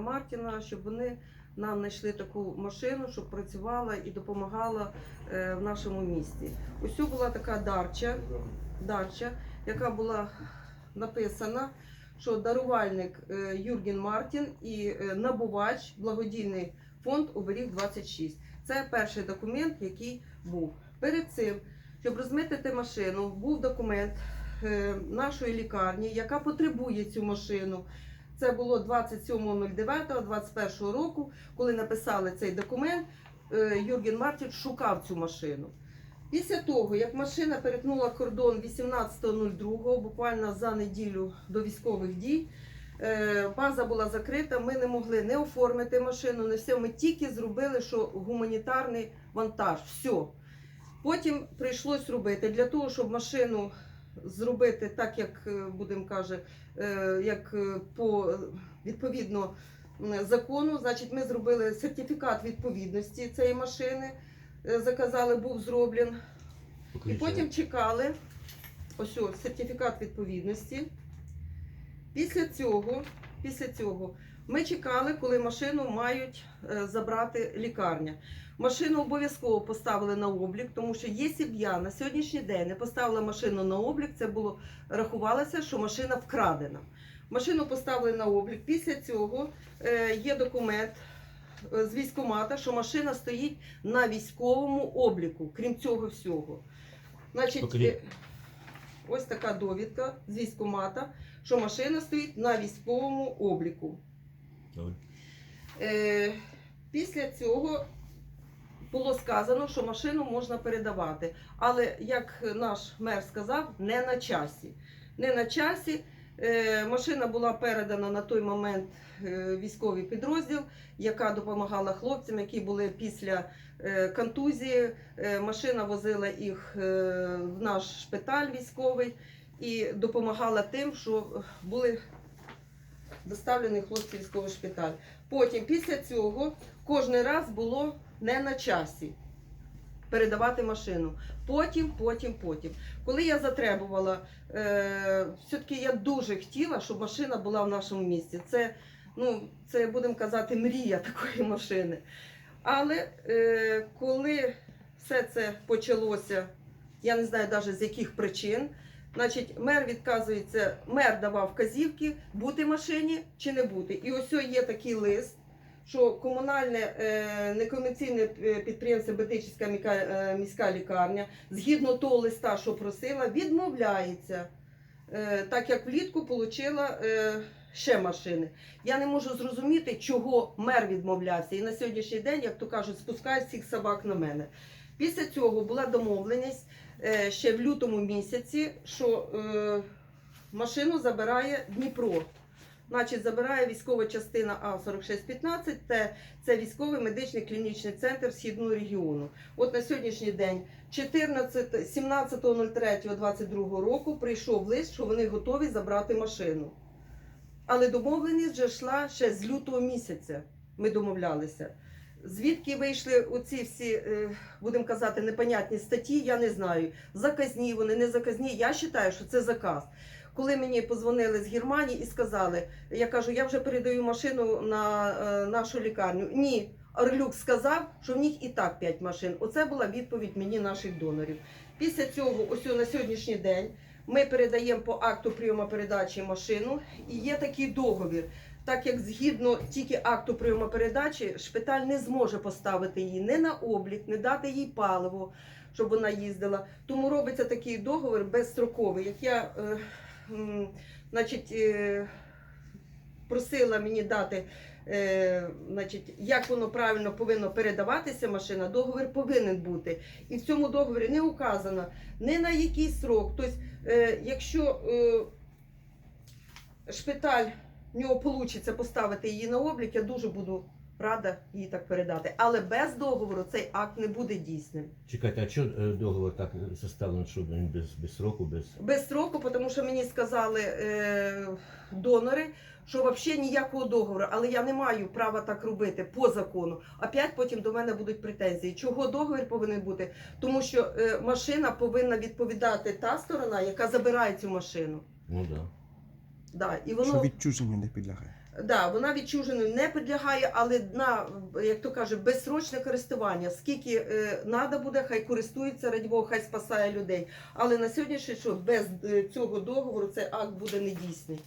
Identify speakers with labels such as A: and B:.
A: Мартіна, щоб вони нам знайшли таку машину, щоб працювала і допомагала е, в нашому місті. Цю була така дарча, дарча, яка була написана, що дарувальник е, Юрген Мартін і е, набувач благодійний фонд Оберіг 26. Це перший документ, який був. Перед цим, щоб розмитити машину, був документ нашої лікарні, яка потребує цю машину. Це було 27.09.21 року, коли написали цей документ. е, Юрген Мартін шукав цю машину. Після того, як машина перетнула кордон 18.02, буквально за неділю до військових дій, е, база була закрита. Ми не могли не оформити машину, не все. Ми тільки зробили, що гуманітарний вантаж. Все. Потім прийшлось робити для того, щоб машину зробити так, як е, будемо каже, е, як е, по відповідно закону. Значить, ми зробили сертифікат відповідності цієї машини. Заказали, був зроблен. І потім чекали ось ось, сертифікат відповідності. Після цього, після цього ми чекали, коли машину мають е, забрати лікарня. Машину обов'язково поставили на облік, тому що якщо б я на сьогоднішній день не поставила машину на облік, це було рахувалося, що машина вкрадена. Машину поставили на облік. Після цього е, є документ е, з військкомата, що машина стоїть на військовому обліку, крім цього всього. Значить,
B: Покажіть.
A: ось така довідка з військкомата, що машина стоїть на військовому обліку.
B: Добре.
A: Е, після цього було сказано, що машину можна передавати. Але як наш мер сказав, не на часі. Не на часі. Е, машина була передана на той момент е, військовий підрозділ, яка допомагала хлопцям, які були після е, контузії. Е, машина возила їх е, в наш шпиталь військовий і допомагала тим, що були доставлені хлопці військовий шпиталь. Потім, після цього, кожен раз було не на часі передавати машину. Потім, потім, потім. Коли я затребувала, е, все-таки я дуже хотіла, щоб машина була в нашому місті. Це, ну, це будемо казати, мрія такої машини. Але е, коли все це почалося, я не знаю навіть з яких причин. Значить, мер відказується, мер давав вказівки, бути машині чи не бути. І ось є такий лист, що комунальне е, некомерційне е, підприємство Бетичівська міська, е, міська лікарня, згідно того листа, що просила, відмовляється, е, так як влітку отримала е, ще машини. Я не можу зрозуміти, чого мер відмовлявся. І на сьогоднішній день, як то кажуть, спускають всіх собак на мене. Після цього була домовленість ще в лютому місяці, що е, машину забирає Дніпро. Значить, забирає військова частина А4615, це, це військовий медичний клінічний центр східного регіону. От на сьогоднішній день, 14, 17.03.22 року, прийшов лист, що вони готові забрати машину. Але домовленість вже йшла ще з лютого місяця. Ми домовлялися. Звідки вийшли оці всі, е, будемо казати, непонятні статті, я не знаю. Заказні вони, не заказні. Я вважаю, що це заказ. Коли мені позвонили з Германії і сказали, я кажу, я вже передаю машину на е, нашу лікарню. Ні, Орлюк сказав, що в них і так 5 машин. Оце була відповідь мені наших донорів. Після цього, ось на сьогоднішній день, ми передаємо по акту прийому передачі машину, і є такий договір. Так як згідно тільки акту прийому передачі, шпиталь не зможе поставити її не на облік, не дати їй паливо, щоб вона їздила. Тому робиться такий договір безстроковий, як я е, м, значить, е, просила мені дати, е, значить, як воно правильно повинно передаватися машина, договір повинен бути. І в цьому договорі не указано не на який срок. Тобто, е, якщо е, шпиталь в нього вийде поставити її на облік, я дуже буду рада її так передати. Але без договору цей акт не буде дійсним.
B: Чекайте, а чого е, договор так составлений, що він без, без сроку, без.
A: Без строку, тому що мені сказали е, донори, що взагалі ніякого договору, але я не маю права так робити по закону. Опять потім до мене будуть претензії. Чого договір повинен бути? Тому що е, машина повинна відповідати та сторона, яка забирає цю машину.
B: Ну. Да.
A: Да, і воно...
C: Що відчуженню не підлягає.
A: Да, вона відчуженню не підлягає, але на, як то каже, безсрочне користування. Скільки е, надо буде, хай користується, раді Бога, хай спасає людей. Але на сьогоднішній що без е, цього договору цей акт буде недійсний.